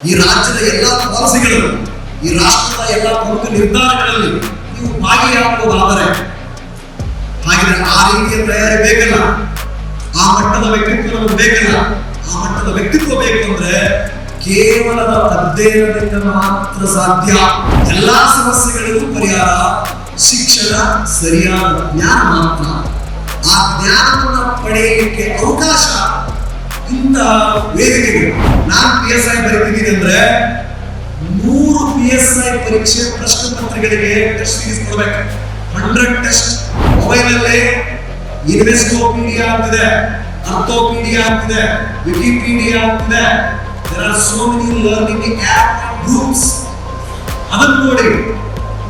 ಈ ರಾಜ್ಯದ ಎಲ್ಲ ಪಾಲಿಸಿಗಳು ಈ ರಾಷ್ಟ್ರದ ಎಲ್ಲ ಪ್ರಮುಖ ನಿರ್ಧಾರಗಳಲ್ಲಿ ನೀವು ಭಾಗಿಯಾಗುವುದಾದರೆ ಹಾಗಿದ್ರೆ ಆ ರೀತಿಯ ತಯಾರಿ ಬೇಕಲ್ಲ? ಆ ಮಟ್ಟದ ವ್ಯಕ್ತಿತ್ವ ಬೇಕಲ್ಲ? ಆ ಮಟ್ಟದ ವ್ಯಕ್ತಿತ್ವ ಬೇಕು ಅಂದ್ರೆ ಕೇವಲ ಅಧ್ಯಯನದಿಂದ ಮಾತ್ರ ಸಾಧ್ಯ. ಎಲ್ಲಾ ಸಮಸ್ಯೆಗಳಿಗೂ ಪರಿಹಾರ, ಶಿಕ್ಷಣ, ಸರಿಯಾದ ಜ್ಞಾನ ಮಾತ್ರ. ಆ ಜ್ಞಾನವನ್ನು ಪಡೆಯಲಿಕ್ಕೆ ಅವಕಾಶ ಇಂಥ ವೇದಿಕೆಗಳು ನಾನು ಪಿ ಎಸ್ ಐ ಬರೀತಿದ್ದೀನಿ ಅಂದ್ರೆ ನೂರು ಪಿ ಎಸ್ ಐ ಪರೀಕ್ಷೆ ಪ್ರಶ್ನೆ ಪತ್ರಿಕೆಗಳಿಗೆ ಟೆಸ್ಟ್ ಫೀಸ್ ಕೊಡ್ಬೇಕು. ಹಂಡ್ರೆಡ್ ಟೆಸ್ಟ್ ಮೊಬೈಲ್ ಅಲ್ಲಿ ಇನ್ವೆಸ್ಟೋಪೀಡಿಯಾ ಅಂತಿದೆ ಅರ್ಥೋಪೀಡಿಯಾ ಅಂತಿದೆ ವಿಕಿಪೀಡಿಯಾ ಅಂತಿದೆ. There are so many learning app groups ಅದನ್ನು ನೋಡಿ,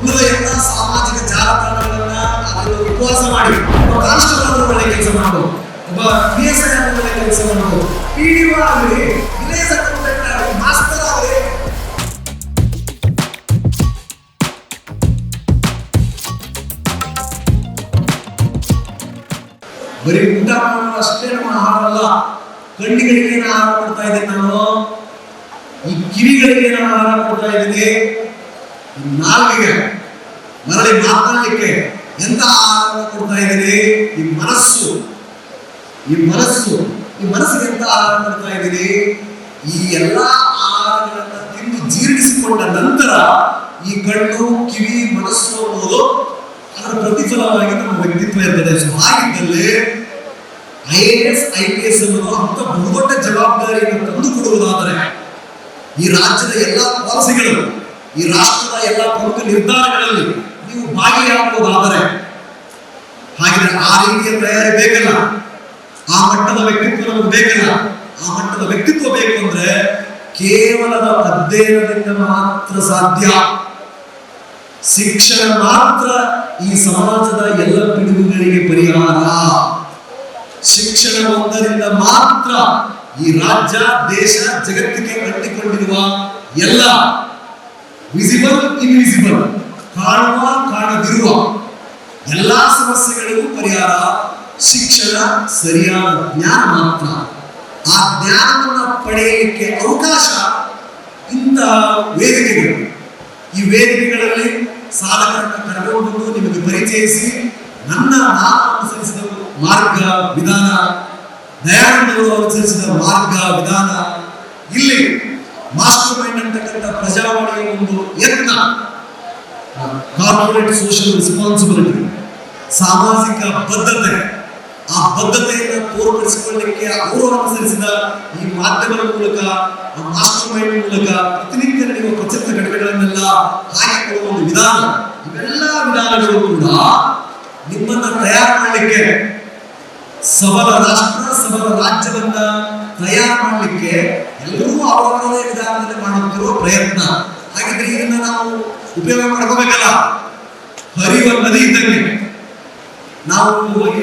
ಉಳಿದ ಎಲ್ಲ ಸಾಮಾಜಿಕ ಜಾಲತಾಣಗಳನ್ನ ಅದನ್ನು ಉಪವಾಸ ಮಾಡಿ. ಕಾನ್ಸ್ಟೇಬಲ್ ಒಳ್ಳೆ ಕೆಲಸ ಮಾಡೋದು ಒಬ್ಬ ಪಿ ಎಸ್ ಐ ಒಳ್ಳೆ ಕೆಲಸ ಮಾಡೋದು ಬರೀ ಊಟ ಮಾಡೋದು ಅಷ್ಟೇ ನಮ್ಮ ಆಹಾರ ಅಲ್ಲ. ಕಣ್ಣಿಗಳಿಗೆ ಏನು ಆಹಾರ ಕೊಡ್ತಾ ಇದ್ದೀನಿ ನಾನು? ಈ ಕಿವಿಗಳಿಗೆ ಏನು ಆಹಾರ ಕೊಡ್ತಾ ಇದ್ದೀನಿ ನಾಲ್ಕಿಗೆ ಮರಳಿ ಮಾತನಾಡಲಿಕ್ಕೆ ಎಂತ ಆಹಾರ ಕೊಡ್ತಾ ಇದ್ದೀನಿ ಈ ಮನಸ್ಸು ಈ ಮನಸ್ಸು. ಈ ಮನಸ್ಸಿಗೆ ಎಂತ ಆಹಾರ ಮಾಡ್ತಾ ಇದ್ದೀನಿ? ಈ ಎಲ್ಲಾ ಆಹಾರಗಳನ್ನ ತಿಂದು ಜೀರ್ಣಿಸಿಕೊಂಡ ನಂತರ ಈ ಕಣ್ಣು, ಕಿವಿ, ಮನಸ್ಸು ಅನ್ನೋದು ಅದರ ಪ್ರತಿಫಲವಾಗಿ ನಮ್ಮ ವ್ಯಕ್ತಿತ್ವ ಇರ್ತದೆ. ಸೊ ಹಾಗಿದ್ದಲ್ಲಿ I A S, I P S ಅನ್ನೋದು ಅಂತ ಬಹುದೊಡ್ಡ ಜವಾಬ್ದಾರಿಯನ್ನು ತಂದು ಕೊಡುವುದಾದರೆ ಈ ರಾಜ್ಯದ ಎಲ್ಲ ಪಾಲಿಸಿಗಳು, ಈ ರಾಷ್ಟ್ರದ ಎಲ್ಲ ಪ್ರಮುಖ ನಿರ್ಧಾರಗಳಲ್ಲಿ ನೀವು ಭಾಗಿಯಾಗುವುದಾದರೆ ಹಾಗಿದ್ರೆ ಆ ರೀತಿಯ ತಯಾರಿ ಬೇಕಲ್ಲ. ಆ ಮಟ್ಟದ ವ್ಯಕ್ತಿತ್ವ ನಮಗೆ ಬೇಕಲ್ಲ. ಆ ಮಟ್ಟದ ವ್ಯಕ್ತಿತ್ವ ಬೇಕು ಅಂದ್ರೆ ಕೇವಲದ ಅಧ್ಯಯನದಿಂದ ಮಾತ್ರ ಸಾಧ್ಯ. ಶಿಕ್ಷಣ ಮಾತ್ರ ಈ ಸಮಾಜದ ಎಲ್ಲ ಪಿಡುಗುಗಳಿಗೆ ಪರಿಹಾರ. ಶಿಕ್ಷಣ ಒಂದರಿಂದ ಮಾತ್ರ ಈ ರಾಜ್ಯ, ದೇಶ, ಜಗತ್ತಿಗೆ ಕಟ್ಟಿಕೊಂಡಿರುವ ಎಲ್ಲ ವಿಸಿಬಲ್ ಇನ್ವಿಸಿಬಲ್ ಕಾಣುವ, ಕಾಣದಿರುವ ಎಲ್ಲಾ ಸಮಸ್ಯೆಗಳಿಗೂ ಪರಿಹಾರ ಶಿಕ್ಷಣ ಸರಿಯಾದ ಜ್ಞಾನ ಮಾತ್ರ. ಆ ಜ್ಞಾನವನ್ನು ಪಡೆಯಲಿಕ್ಕೆ ಅವಕಾಶ ಇಂತಹ ವೇದಿಕೆಗಳು. ಈ ವೇದಿಕೆಗಳಲ್ಲಿ ಸಾಧಕರನ್ನು ಕರೆದುಕೊಂಡು ನಿಮಗೆ ಪರಿಚಯಿಸಿ ನನ್ನ ನಾನು ಅನುಸರಿಸಿದ ಮಾರ್ಗ ವಿಧಾನ ದಯಾನಂದವರು ಅನುಸರಿಸಿದ ಮಾರ್ಗ ವಿಧಾನ, ಇಲ್ಲಿ ಮಾಸ್ಟರ್ ಮೈಂಡ್ ಅಂತಕ್ಕಂಥ ಪ್ರಜಾವಾಣಿಯ ಒಂದು ಯತ್ನ ಕಾರ್ಪೊರೇಟ್ ಸೋಷಿಯಲ್ ರೆಸ್ಪಾನ್ಸಿಬಿಲಿಟಿ ಸಾಮಾಜಿಕ ಬದ್ಧತೆ ಆ ಬದ್ಧತೆಯನ್ನು ತೋರ್ಪಡಿಸಿಕೊಳ್ಳಲಿಕ್ಕೆ ಅವರು ಅನುಸರಿಸಿದ ಈ ಮಾಧ್ಯಮದ ಮೂಲಕ ಮಾಸ್ಟರ್ ಮೈಂಡ್ ಮೂಲಕ ಪ್ರತಿನಿತ್ಯ ನಡೆಯುವ ಪ್ರಚಲಿತ ಘಟನೆಗಳನ್ನೆಲ್ಲ ಹಾಕಿಕೊಳ್ಳುವ ಒಂದು ವಿಧಾನ, ಇವೆಲ್ಲ ವಿಧಾನಗಳು ಕೂಡ ನಿಮ್ಮನ್ನ ತಯಾರು ಮಾಡಲಿಕ್ಕೆ ಸಬಲ ರಾಷ್ಟ್ರ, ಸಬಲ ರಾಜ್ಯವನ್ನ ತಯಾರು ಮಾಡಲಿಕ್ಕೆ ಎಲ್ಲರೂ ಅವರವರದೇ ವಿಧಾನದಲ್ಲಿ ಮಾಡುತ್ತಿರುವ ಪ್ರಯತ್ನ. ಹಾಗಿದ್ರೆ ಇದನ್ನ ನಾವು ಉಪಯೋಗ ಮಾಡ್ಕೋಬೇಕಲ್ಲ? ಹರಿಯುವ ನದಿ ಇದ್ದಂಗೆ. ನಾವು ಹೋಗಿ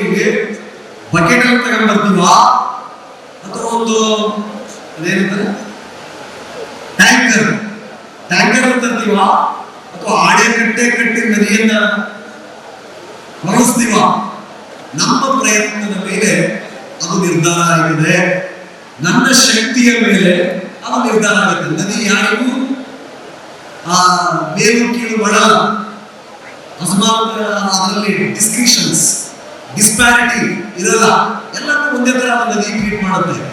ಬಕೆಟ್ ಅಲ್ಲಿ ತಗೊಂಡ್ ಬರ್ತೀವಾ? ಅಥವಾ ಒಂದು ಅದೇನಂತಾರೆ ಟ್ಯಾಂಕರ್ ಟ್ಯಾಂಕರ್ ತರ್ತೀವಾ? ಅಥವಾ ಆಡೆ ಕಟ್ಟೆ ಕಟ್ಟಿ ನದಿಯನ್ನ ಬಳಸ್ತೀವ ನಮ್ಮ ಪ್ರಯತ್ನದ ಮೇಲೆ ಅದು ನಿರ್ಧಾರ ಆಗಿದೆ. ನನ್ನ ಶಕ್ತಿಯ ಮೇಲೆ ಅದು ನಿರ್ಧಾರ ಆಗುತ್ತೆ. ನದಿ ಯಾರಿಗೂ, ಆ, ಮೇಲು, ಕೀಳು ಬಡ ಅಸಮಾನ ಅದರಲ್ಲಿ ಡಿಸ್ಕ್ರಿಷನ್ಸ್ ಡಿಸ್ಪ್ಯಾರಿಟಿ ಇರಲ್ಲ. ಎಲ್ಲರೂ ಒಂದೇ ತರ ಒಂದು ನದಿ ಟ್ರೀಟ್ ಮಾಡುತ್ತೆ.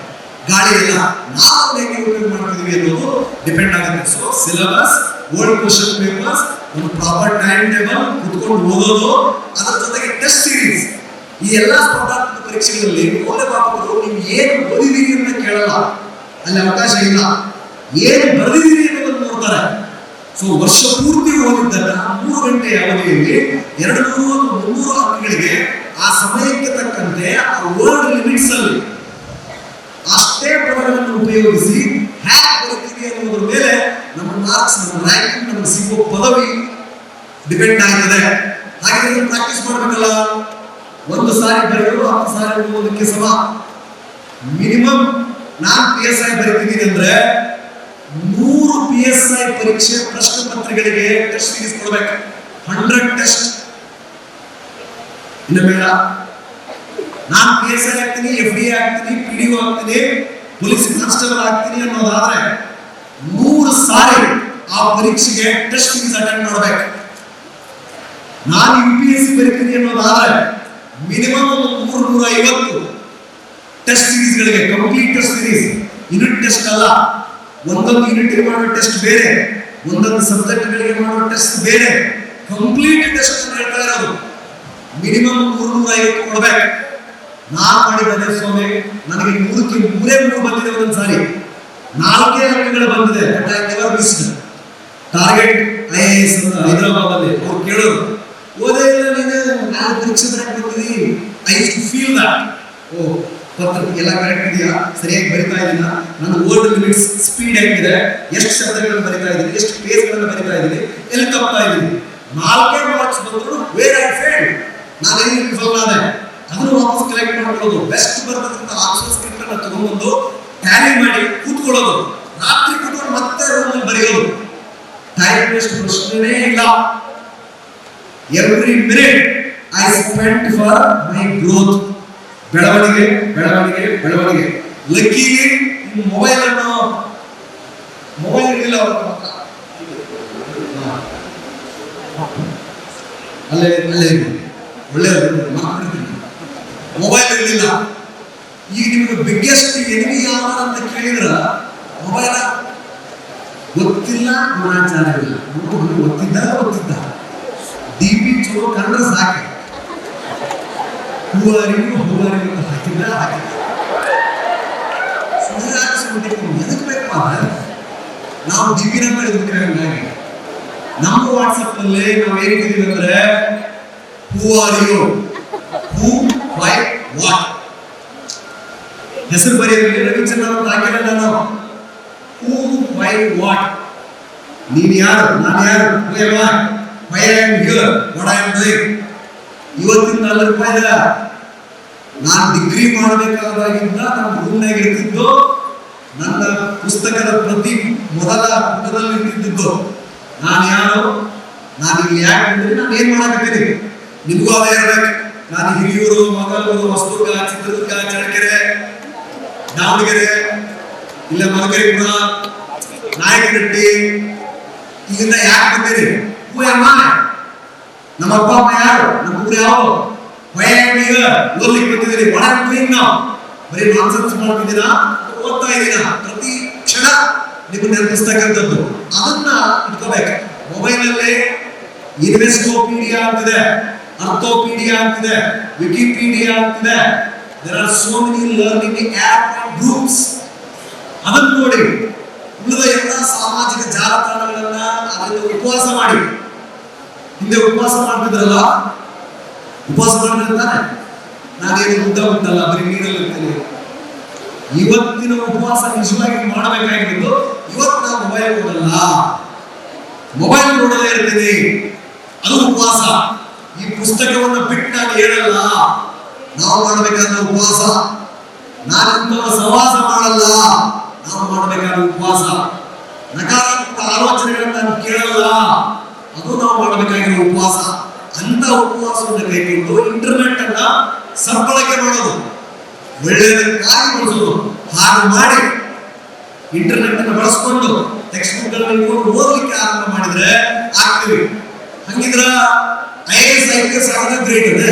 ಗಾಳಿ ಎಲ್ಲ ನಾವು ಹೇಗೆ ಉಪಯೋಗ ಮಾಡ್ತಿದೀವಿ ಅನ್ನೋದು ಡಿಪೆಂಡ್ ಆಗುತ್ತೆ. So syllabus old question papers ಒಂದು ಪ್ರಾಪರ್ ಟೈಮ್ ಟೇಬಲ್ ಕುತ್ಕೊಂಡು ಓದೋದು, ಅದರ ಜೊತೆಗೆ ಟೆಸ್ಟ್ ಸೀರೀಸ್ ಈ ಎಲ್ಲ ಸ್ಪರ್ಧಾತ್ಮಕ ಪರೀಕ್ಷೆಗಳಲ್ಲಿ ಮೌಲ್ಯಮಾಪಕರು ನೀವು ಏನು ಓದಿದೀರಿ ಅಂತ ಕೇಳಲ್ಲ. ಅಲ್ಲಿ ಅವಕಾಶ ಇಲ್ಲ. ಏನು ಬರೆದಿದ್ದೀರಿ ಅನ್ನೋದನ್ನು ನೋಡ್ತಾರೆ. ಸೊ ವರ್ಷ ಪೂರ್ತಿ ಓದಿದ್ದನ್ನ ಮೂರು ಗಂಟೆ ಅವಧಿಯಲ್ಲಿ ಎರಡು ನೂರು ಮುನ್ನೂರು ಅಂಕಗಳಿಗೆ ಆ ಸಮಯಕ್ಕೆ ತಕ್ಕಂತೆ ಆ ವರ್ಡ್ ಲಿಮಿಟ್ಸ್ ಅಲ್ಲಿ ಅಷ್ಟೇ ಪದಗಳನ್ನು ಉಪಯೋಗಿಸಿ ಹ್ಯಾಕ್ ಬರುತ್ತೀವಿ ಅನ್ನೋದ್ರ ಮೇಲೆ ನಮ್ಮ ಮಾರ್ಕ್ಸ್ ನಮ್ಮ ರ್ಯಾಂಕಿಂಗ್ ನಮಗೆ ಸಿಗುವ ಪದವಿ ಡಿಪೆಂಡ್ ಆಗ್ತದೆ. ಹಾಗೆ ಪ್ರಾಕ್ಟೀಸ್ ಮಾಡಬೇಕಲ್ಲ? ಒಂದು ಸಾರಿ ಬರೆಯೋದು, ಹತ್ತು ಸಾರಿ ಓದೋದಕ್ಕೆ ಸಮ. ಮಿನಿಮಮ್ ನಾನು ಪಿ ಎಸ್ ಐ ಬರೀತಿದ್ದೀನಿ ಅಂದ್ರೆ ಪಿ ಎಸ್ ಐ ಪರೀಕ್ಷೆ ಪ್ರಶ್ನೆ ಪತ್ರಿಕೆಗಳಿಗೆ ಟೆಸ್ಟ್ ಫೀಸ್ ಕೊಡ್ಬೇಕು. ಹಂಡ್ರೆಡ್ ಟೆಸ್ಟ್ ಇನ್ನು ಬೇಡ. ನಾನು ಪಿ ಎಸ್ ಐ ಆಗ್ತೀನಿ ಎಫ್ ಡಿ ಆಗ್ತೀನಿ ಪಿ ಡಿ ಆಗ್ತೀನಿ ಪೊಲೀಸ್ ಕಾನ್ಸ್ಟೇಬಲ್ ಆಗ್ತೀನಿ ಅನ್ನೋದಾದ್ರೆ ಮೂರು ಸಾರಿ ಆ ಪರೀಕ್ಷೆಗೆ ಟೆಸ್ಟ್ ಫೀಸ್ ಅಟೆಂಡ್ ಮಾಡ್ಬೇಕು. ನಾನು ಯು ಪಿ ಎಸ್ ಸಿ ಬರೀತೀನಿ ಅನ್ನೋದಾದ್ರೆ ಮಿನಿಮಮ್ ಒಂದು ಮೂರು ನೂರ ಐವತ್ತು test ಸೀರೀಸ್ಗಳಿಗೆ complete test series unit test ಅಲ್ಲ. ಒಂದೊಂದು ಯೂನಿಟ್ ಮಾಡೋ ಟೆಸ್ಟ್ ಬೇರೆ, ಒಂದೊಂದು ಸಬ್ಜೆಕ್ಟ್ಗಳಿಗೆ ಮಾಡೋ ಟೆಸ್ಟ್ ಬೇರೆ. ಕಂಪ್ಲೀಟ್ ಟೆಸ್ಟ್ ಹೇಳ್ತಾ ಇರೋದು ಮಿನಿಮಮ್ ಮೂರು ನೂರ ಐವತ್ತು ಕೊಡ್ಬೇಕು ನಾನು ಮಾಡಿದ್ದೇನೆ ಸ್ವಾಮಿ. ನನಗೆ ಮೂರಕ್ಕೆ ಮೂರೇ ಮೂರು ಬಂದಿದೆ ಒಂದೊಂದು ಸಾರಿ ನಾಲ್ಕೇ ಅಂಕಗಳು ಬಂದಿದೆ. Target I A S Hyderabad ಅಲ್ಲಿ ಅವ್ರು ಕೇಳೋರು. ಓದೇ ಇಲ್ಲ ನೀನು, ನಾಲ್ಕು ಪರೀಕ್ಷೆ ಬಂದಿದ್ದೀನಿ ಐ ಫೀಲ್ ದಟ್ ಓ ಎಲ್ಲ ಕರೆಕ್ಟ್ ಇದೆಯಾ? ಸರಿಯಾಗಿ ಬರಿತಾ ಇದ್ದೀನ ನನ್ನ ವರ್ಡ್ ಲಿಮಿಟ್ಸ್ ಸ್ಪೀಡ್ ಆಗಿದೆ ಎಷ್ಟು ಶಬ್ದಗಳನ್ನು ಬರಿತಾ ಇದ್ದೀನಿ ಎಷ್ಟು ಪೇಜ್ಗಳನ್ನು ಬರಿತಾ ಇದ್ದೀನಿ ಎಲ್ಲಿ ತಪ್ಪಾ ಇದ್ದೀನಿ ನಾಲ್ಕೇ ಮಾರ್ಕ್ಸ್ ಬಂದ್ರು ವೇರ್ ಐ ಫೇಲ್ ನಾನು ವಿಫಲ ಆದೆ. ಅದನ್ನು ವಾಪಸ್ ಕಲೆಕ್ಟ್ ಮಾಡ್ಕೊಳ್ಳೋದು. ಬೆಸ್ಟ್ ಬರ್ತಕ್ಕಂಥ ಆಪ್ಷನ್ ಸ್ಕ್ರಿಪ್ಟ್ ಅನ್ನು ತಗೊಂಡ್ಬಂದು ಟ್ಯಾಲಿ ಮಾಡಿ ಕೂತ್ಕೊಳ್ಳೋದು. ರಾತ್ರಿ ಕೂತ್ಕೊಂಡು ಮತ್ತೆ ರೂಮಲ್ಲಿ ಬರೆಯೋದು. ಟೈಮ್ ವೇಸ್ಟ್ ಪ್ರಶ್ನೆನೇ ಇಲ್ಲ. Every minute I spend for my growth ಬೆಳವಣಿಗೆ ಬೆಳವಣಿಗೆ ಬೆಳವಣಿಗೆ. ಲಕ್ಕಿಗೆ ಮೊಬೈಲ್ ಅನ್ನು ಮೊಬೈಲ್ ಇರಲಿಲ್ಲ. ಅಲ್ಲೇ ಅಲ್ಲೇ ಒಳ್ಳೆಯದು, ಮಾತಾಡ್ತೀನಿ. ಮೊಬೈಲ್ ಇರಲಿಲ್ಲ. ಈಗ ನಿಮಗೆ ಬಿಗ್ಗೆಸ್ಟ್ ಎನಿಮಿ ಯಾವ ಅಂತ ಕೇಳಿದ್ರ ಮೊಬೈಲ ಗೊತ್ತಿಲ್ಲ ಗುಣಾಚಾರ ಇಲ್ಲ ಹುಡುಗರು ಗೊತ್ತಿದ್ದ ಗೊತ್ತಿದ್ದ ಡಿ ಪಿ ಚಲೋ ಕಂಡ್ರೆ ಸಾಕು. ಹೂವರಿಗೂ ಹೂವರಿಗೂ ಹಾಕಿದ್ರೆ ಹಾಕಿದ್ದ ಸುಧಾರಿಸ್ಬಿಟ್ಟಿತ್ತು ಎದಕ್ಕೆ ಬೇಕಪ್ಪ ಅಂದ್ರೆ ನಾವು ಡಿ ಪಿನ ಬೆಳೆದ್ಬಿಟ್ರೆ ಹಂಗಾಗಿ ನಮ್ಮ ವಾಟ್ಸಪ್ನಲ್ಲಿ ನಾವು ಏನಿದ್ದೀವಿ ಅಂದ್ರೆ who are you who why what ಹೆಸರು ಬರೆಯೋದ್ರಲ್ಲಿ ರವಿಚಂದ್ರ ಅಂತ ಹಾಕಿಲ್ಲ ನಾನು ಹೂ ವೈ ವಾಟ್ ನೀನ್ ಯಾರು ನಾನು ಯಾರು who am I why I am here what I am doing ಇವತ್ತಿನ ನಾಲ್ಕು ರೂಪಾಯಿ ಇಲ್ಲ ನಾನು ಡಿಗ್ರಿ ಮಾಡಬೇಕಾದಾಗಿಂದ ನಮ್ಮ ರೂಮ್ನಾಗ ಇರ್ತಿದ್ದು ನನ್ನ ಪುಸ್ತಕದ ಪ್ರತಿ ಮೊದಲ ಪುಟದಲ್ಲಿ ಇರ್ತಿದ್ದು ನಾನು ಯಾರು? ನಾನು ಇಲ್ಲಿ ಯಾಕೆ ಅಂದ್ರೆ ನಾನು ಏನ್ ಮಾಡಕತ್ತೀನಿ? ನಿಮಗೂ ಅದೇ ಇರಬೇಕು. ನಾನು ಹಿರಿಯೂರು ಮಗಲೂರು ಹೊಸದುರ್ಗ, ಚಿತ್ರದುರ್ಗ ಚಳಕೆರೆ ದಾವಣಗೆರೆ, ಇಲ್ಲ ಮಲಕರಿಪುರ ನಾಯಕನಟ್ಟಿ ಇದನ್ನ ಯಾಕೆ ಬಂದಿರಿ? ನಮ್ಮ ಅಪ್ಪ, ಅಮ್ಮ ಯಾರು? ನಮ್ಮ ಊರು ಯಾವ ವಯಂಬೀಗ ಓದ್ಲಿಕ್ಕೆ ಕ್ಲೀನ್ ನಾವು. ಬರೀ ನಾನ್ಸೆನ್ಸ್ ಮಾಡ್ತಿದ್ದೀರಾ? ಓದ್ತಾ ಇದ್ದೀರಾ? ಪ್ರತಿ ಕ್ಷಣ ನಿಮ್ಗೆ ನೆನಪಿಸ್ತಕ್ಕಂಥದ್ದು. ಅದನ್ನ ಇಟ್ಕೋಬೇಕು. ಮೊಬೈಲ್ ಅಲ್ಲಿ ಇನ್ವೆಸ್ಟೋಪೀಡಿಯಾ ಅಂತಿದೆ ಅರ್ಥೋಪೀಡಿಯಾ ಅಂತಿದೆ ವಿಕಿಪೀಡಿಯಾ ಅಂತಿದೆ there are so many learning app and groups ಅದನ್ನ ನೋಡಿ. ಉಳಿದ ಎಲ್ಲ ಸಾಮಾಜಿಕ ಜಾಲತಾಣಗಳನ್ನ ಅದರಿಂದ ಉಪವಾಸ ಮಾಡಿ. ಹಿಂದೆ ಉಪವಾಸ ಮಾಡ್ತಿದ್ರಲ್ಲ? ಉಪವಾಸ ಮಾಡ್ತಿರ್ತಾನೆ ನಾನೇನು ಉದ್ದ ಉಂಟಲ್ಲ, ಬರೀ ನೀರಲ್ಲಿ ಇರ್ತೀನಿ. ಇವತ್ತಿನ ಉಪವಾಸ ನಿಜವಾಗಿ ಮಾಡಬೇಕಾಗಿದ್ದು, ಇವತ್ತು ನಾವು ಮೊಬೈಲ್ ನೋಡಲ್ಲ. ಮೊಬೈಲ್ ನೋಡದೇ ಇರ್ತೀನಿ. ಅದು ಉಪವಾಸ. ಈ ಪುಸ್ತಕವನ್ನು ಬಿಟ್ಟು ನಾನು ಹೇಳಲ್ಲ. ನಾವು ಮಾಡಬೇಕಾದ ಉಪವಾಸ. ನಾನಂತವ ಸಹವಾಸ ಮಾಡಲ್ಲ. ನಾವು ಮಾಡಬೇಕಾದ ಉಪವಾಸ. ನಕಾರಾತ್ಮಕ ಆಲೋಚನೆಗಳನ್ನು ನಾನು ಕೇಳಲ್ಲ. ಅದು ನಾವು ಮಾಡಬೇಕಾಗಿರೋ ಉಪವಾಸ. ಅಂತ ಉಪವಾಸವನ್ನು ಕೈಗೊಂಡು ಇಂಟರ್ನೆಟ್ ಅನ್ನ ಸದ್ಬಳಕೆ ಮಾಡೋದು. ಒಳ್ಳೆಯದಕ್ಕಾಗಿ ಬಳಸೋದು ಹಾಗೆ ಮಾಡಿ ಇಂಟರ್ನೆಟ್ ಅನ್ನು ಬಳಸ್ಕೊಂಡು ಟೆಕ್ಸ್ಟ್ ಬುಕ್ ಓದಲಿಕ್ಕೆ ಆರಂಭ ಮಾಡಿದ್ರೆ ಆಗ್ತೀವಿ. ಹಂಗಿದ್ರ I S I P S ಆಗೋದೇ ಗ್ರೇಟ್ ಇದೆ.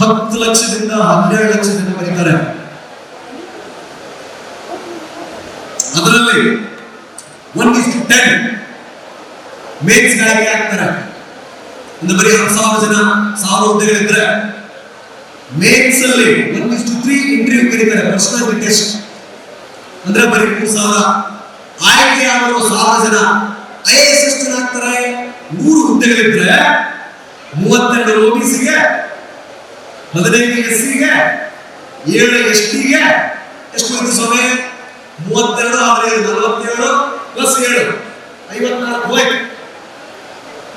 ಹತ್ತು ಲಕ್ಷದಿಂದ ಹನ್ನೆರಡು ಲಕ್ಷ ಜನ ಬರೀತಾರೆ. ಅದರಲ್ಲಿ ಒನ್ ಇಸ್ ಟೆನ್ ಮೇಕ್ಸ್ ಗಳಿಗೆ ಹಾಕ್ತಾರೆ. ಒಂದು ಬರೀ ಹತ್ತು ಸಾವಿರ ಜನ ಸಾವಿರ ಹುದ್ದೆಗಳಿದ್ರೆ ಮೇನ್ಸ್ ಅಲ್ಲಿ ಒನ್ ತ್ರೀ ಇಂಟರ್ವ್ಯೂ ಕರೀತಾರೆ ಪರ್ಸನಲ್ ಟೆಸ್ಟ್ ಅಂದ್ರೆ ಬರೀ ಮೂರು ಸಾವಿರ. ಆಯ್ಕೆ ಆಗಿರುವ ಸಾವಿರ ಜನ ಐ ಎಸ್ ಎಷ್ಟು ಜನ ಆಗ್ತಾರೆ. ನೂರು ಹುದ್ದೆಗಳಿದ್ರೆ ಮೂವತ್ತೆರಡು ಓಬಿಸಿಗೆ ಹದಿನೈದು ಎಸ್ ಸಿಗೆ ಏಳು ಎಸ್ ಟಿಗೆ ಎಷ್ಟು ಬಂತು ಸ್ವಾಮಿ? ಮೂವತ್ತೆರಡು ಆದರೆ ನಲವತ್ತೇಳು ಪ್ಲಸ್ ಏಳು, ಐವತ್ನಾಲ್ಕು ಹೋಯ್ತು.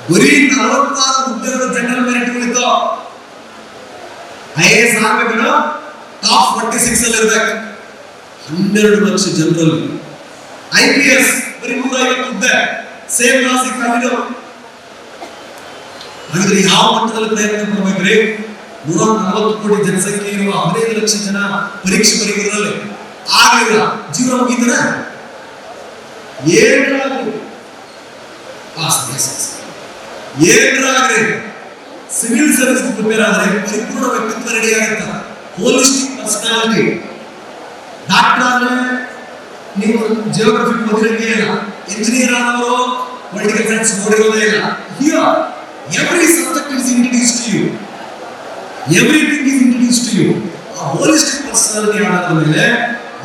ಬರೀ ನಲವತ್ತಾರು ಹುದ್ದೆಗಳ ಜನರಲ್ ಮೆರಿಟ್ ಉಳಿತು. ಐ ಎ ಎಸ್ ಆಗ್ಬೇಕು ಟಾಪ್ ಫಾರ್ಟಿ ಸಿಕ್ಸ್ ಅಲ್ಲಿ ಇರ್ಬೇಕು. ಹನ್ನೆರಡು lakh general. I P S ಬರೀ ನೂರ ಐವತ್ತು ಹುದ್ದೆ. ಸೇಮ್ ಲಾಸಿಕ್ ಆಗಿರೋ ಹಾಗಾದ್ರೆ ಯಾವ ಮಟ್ಟದಲ್ಲಿ ಪ್ರಯತ್ನ ಪಡ್ಬೇಕ್ರಿ? ನೂರ ನಲವತ್ತು ಕೋಟಿ ಜನಸಂಖ್ಯೆ ಇರುವ ಹದಿನೈದು ಲಕ್ಷ ಜನ ಪರೀಕ್ಷೆ ಬರೆಯೋದ್ರಲ್ಲಿ ಆಗಲಿಲ್ಲ ಜೀವನ ಮುಗಿತನ? ಏನಾಗ್ಲಿ ಏನಾಗ್ರಿ ಸಿವಿಲ್ ಸರ್ವಿಸ್ ಪ್ರಿಪೇರ್ ಆದ್ರೆ ಪರಿಪೂರ್ಣ ವ್ಯಕ್ತಿತ್ವ ರೆಡಿ ಆಗುತ್ತ ಹೋಲಿಸ್ಟಿಕ್ ಪರ್ಸನಾಲಿಟಿ ಡಾಕ್ಟರ್ ಆದ್ರೆ ನೀವು ಜಿಯೋಗ್ರಫಿ ಓದಿರಂಗೆ ಇಲ್ಲ. ಇಂಜಿನಿಯರ್ ಆದವರು ಪೊಲಿಟಿಕಲ್ ಸೈನ್ಸ್ ಓದಿರೋದೇ ಇಲ್ಲ. Here every subject is introduce to you everything is introduce to you ಆ ಹೋಲಿಸ್ಟಿಕ್ ಪರ್ಸನಾಲಿಟಿ ಆದ ಮೇಲೆ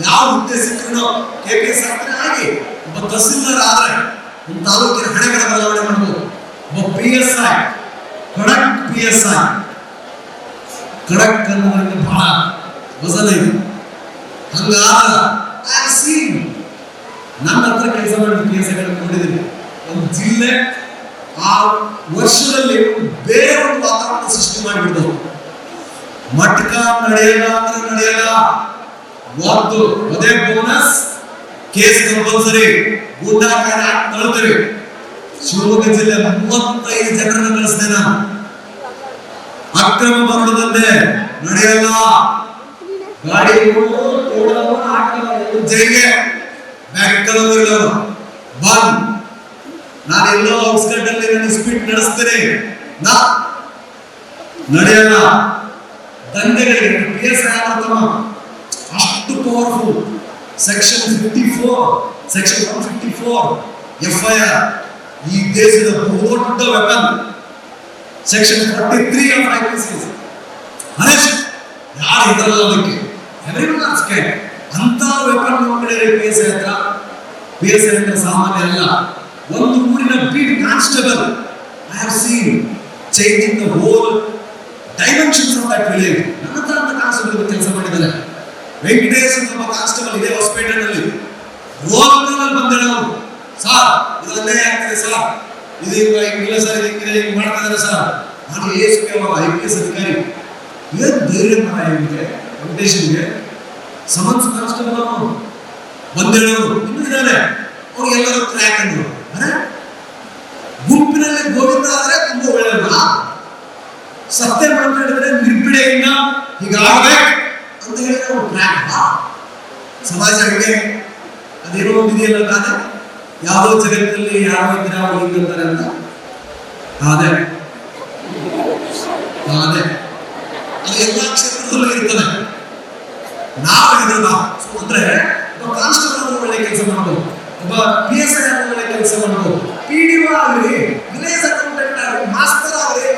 ಯಾವ ಹುದ್ದೆ ಸಿಕ್ಕರೂ ಕೆ ಪಿ ಎಸ್ ಆಗ್ತಾರೆ ಹಾಗೆ. ಒಬ್ಬ ತಹಸೀಲ್ದಾರ್ ಆದ್ರೆ, ಒಂದು ತಾಲೂಕಿನ ಹಣೆಗಳ ಬದಲಾವಣೆ ಪಿ ಎಸ್ ಐ ಖಡಕ್ ಪಿ ಎಸ್ ಐ ಖಡಕ್ ಅನ್ನೋದ್ರಲ್ಲಿ ಬಹಳ ವಜನ ಇದೆ. ಹಂಗಾದ ಐ ನನ್ನ ಹತ್ರ ಕೆಲಸ ಮಾಡಿದ ಪಿ ಎಸ್ ಐಗಳನ್ನು ನೋಡಿದ್ದೀನಿ. ಒಂದು ಜಿಲ್ಲೆ, ಆ ವರ್ಷದಲ್ಲಿ ಬೇರೆ ಒಂದು ವಾತಾವರಣ ಸೃಷ್ಟಿ ಮಾಡಿಬಿಡ್ತವೆ ಮಟ್ಕ ನಡೆಯಲ್ಲ ಅಂದ್ರೆ ನಡೆಯಲ್ಲ. ಒಂದು, ಅದೇ ಬೋನಸ್ ಕೇಸ್ ಕಂಪಲ್ಸರಿ ಗೂಂಡಾಕಾರ ತಳ್ತೇವೆ. ಶಿವಮೊಗ್ಗ ಜಿಲ್ಲೆ ಮೂವತ್ತೈದು ಜನರನ್ನು ಕಳಿಸಿದೆ ನಾನು. ಅಕ್ರಮ ಬರೋದಂತೆ ನಡೆಯಲ್ಲ. ಗಾಡಿ ಜೈಗೆ ಬಂದ್ ನಾನೆಲ್ಲೋ ಔಟ್ಸ್ಕರ್ಟ್ ಅಲ್ಲಿ ನನ್ನ ಸ್ಪೀಡ್ ನಡೆಸ್ತೇನೆ. ನಾ ನಡೆಯಲ್ಲ. ದಂಧೆಗಳಿಗೆ ಪಿ ಎಸ್ ಅಷ್ಟು powerful section fifty four section one fifty four F I R ಈ ದೇಶದ ಬಹುದೊಡ್ಡ weapon section forty three of I P C arrest ಯಾರು ಇದರಲ್ಲ ಅದಕ್ಕೆ ಎವ್ರಿವನ್ ಆರ್ ಸ್ಕೇರ್ ಅಂತ ವೆಪನ್ ನೋಡಿದರೆ ಪಿ ಎಸ್ ಐ ಹತ್ರ. ಪಿ ಎಸ್ ಐ ಹತ್ರ ಸಾಮಾನ್ಯ ಅಲ್ಲ. ಒಂದು ಊರಿನ beat constable I have seen changing the whole dimensions of that village ನನ್ನ ಹತ್ರ ಅಂತ ಕಾನ್ಸ್ಟೇಬಲ್ ಕೆಲಸ ಮಾಡಿದ್ದಾರೆ ವೆಂಕಟೇಶ್ ನಮ್ಮ ಕಾನ್ಸ್ಟೇಬಲ್ ಇದೆ ಹೊಸಪೇಟೆನಲ್ಲಿ ರೋಲ್ ಬಂದಿರೋರು ಸರ್ ಇದು ಅನ್ಯಾಯ ಸಾರ್ ಸರ್ ಇದು ಇಲ್ಲ ಸರ್ ಇದು ಹಿಂಗಿದೆ ಹಿಂಗೆ ಮಾಡ್ತಾ ಸರ್ ನಾನು A S P I P S ಅಧಿಕಾರಿ ಏನು ಧೈರ್ಯ ಮರ ಇವನಿಗೆ ವೆಂಕಟೇಶನ್ಗೆ? ಸಮನ್ಸ್ ಕಾನ್ಸ್ಟೇಬಲ್ ಅವರು. ಬಂದಿರೋರು ಇನ್ನೂ ಇದ್ದಾರೆ ಅವ್ರು ಎಲ್ಲರೂ ಟ್ರ್ಯಾಕ್ ಯಾಕಂದ್ರು ಗುಂಪಿನಲ್ಲಿ ಗೋವಿಂದ ಆದ್ರೆ ತುಂಬಾ ಒಳ್ಳೆಯಲ್ಲ ಸತ್ಯ ಮಾತಾಡಿದ್ರೆ ನಿರ್ಬಿಡೆಯಿಂದ ಹೀಗಾಗ್ಬೇಕು ಅಂತ ಹೇಳಿ ನಾವು ಟ್ರ್ಯಾಕ್ ಸಮಾಜ ಹಂಗೆ? ಅದೇನೋ ಒಂದಿದೆಯಲ್ಲ ಗಾದೆ? ಯಾವುದೋ ಜಗತ್ತಲ್ಲಿ ಇದ್ರೆ ಅವ್ರು ಹಿಂಗಂತಾರೆ ಅಂತ? ಆದರೆ ಅದು ಎಲ್ಲ ಕ್ಷೇತ್ರದಲ್ಲೂ ಇರ್ತದೆ. ನಾವು ಸೊ ಅಂದ್ರೆ ಒಬ್ಬ ಕಾನ್ಸ್ಟೇಬಲ್ ಒಳ್ಳೆ ಕೆಲಸ ಮಾಡೋದು ಒಬ್ಬ ಪಿ ಎಸ್ ಐ ಒಳ್ಳೆ ಕೆಲಸ ಮಾಡೋದು ಪಿ ಡಿ ಒ ಆಗಲಿ ವಿಲೇಜ್ ಅಕೌಂಟೆಂಟ್ ಆಗಲಿ ಮಾಸ್ತರ್ ಆಗಲಿ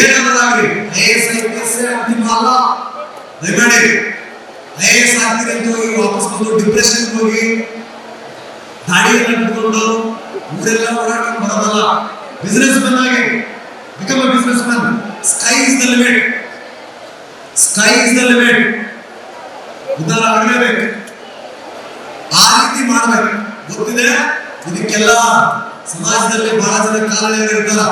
ಏನಾದ್ರಾಗಲಿ I S I P S I ಅಂತಿಮ ಅಲ್ಲ? ದಯಮಾಡಿ ಐ ಎಸ್ ಆಗ್ತೀರಿ ಅಂತ ಹೋಗಿ ವಾಪಸ್ ಬಂದು ಡಿಪ್ರೆಷನ್ ಹೋಗಿ ದಾಡಿಯನ್ನು ಕಟ್ಟಿಕೊಂಡು ಊರೆಲ್ಲ ಓಡಾಡ್ಕೊಂಡು ಬರೋದಲ್ಲ. ಬಿಸ್ನೆಸ್ ಮನ್ ಆಗಿ. Become a businessman sky is the limit sky is the limit ಉದ್ದಾರ ಆಗಲೇಬೇಕು ಆ ರೀತಿ ಮಾಡ್ಬೇಕು. ಗೊತ್ತಿದೆ? ಇದಕ್ಕೆಲ್ಲ ಸಮಾಜದಲ್ಲಿ ಬಹಳ ಜನ ಕಾರಣಗಳು ಇರ್ತಾರ